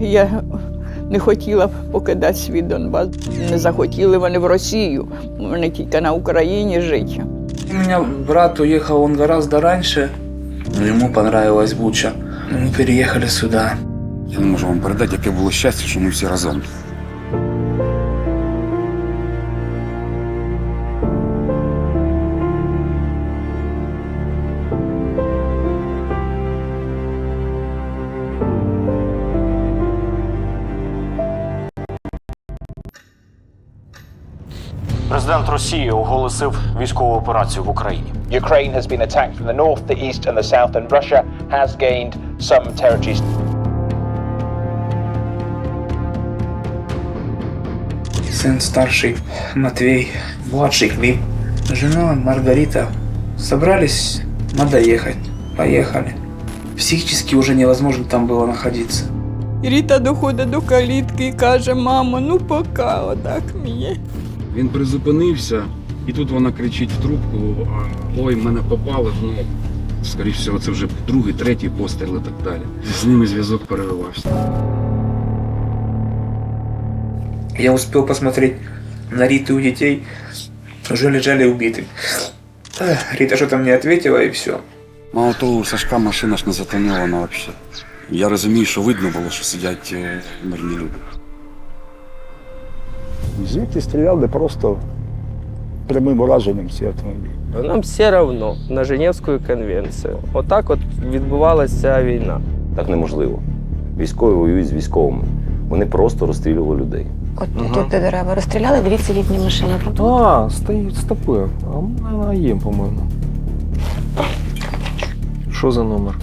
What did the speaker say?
Я не хотіла б покидати свій Донбас. Не захотіли вони в Росію. Вони тільки на Україні жити. У мене брат уїхав он гораздо раніше. Йому ему понравилась Буча. Ми переїхали сюди. Я не можу вам передати, яке було щастя, що ми всі разом. Президент Росії оголосив військову операцію в Україні. Ukraine has been attacked from the north, the east, and the south, and Russia has gained some territories. Сын старший Матвей, младший Клим, жена Маргарита. Собрались, надо ехать. Поехали. Психически уже невозможно там было находиться. І Ріта доходить до калітки і каже: мамо, ну пока, отак мені. Він призупинився, і тут вона кричить в трубку: «А, ой, мене попали. Ну, скоріш всього, це вже другий, третій постріл і так далі. З ними зв'язок переривався. Я успел посмотреть на Риту у детей, уже лежали убиты. Рита что-то мне ответила и все. Мало того, у Сашка машина ж не затонована взагалі. Я розумію, що видно було, що сидять е, мирні люди. Звідти стріляли просто прямим ураженням ці автомобілі. Нам все равно на Женевську конвенцію. Отак от відбувалася ця війна. Так неможливо. Військові воюють з військовими. Вони просто розстрілювали людей. От тут де дерева розстріляли, дивіться літні машини. А, стоїть стопи. А в мене їм, по-моєму. Що за номер?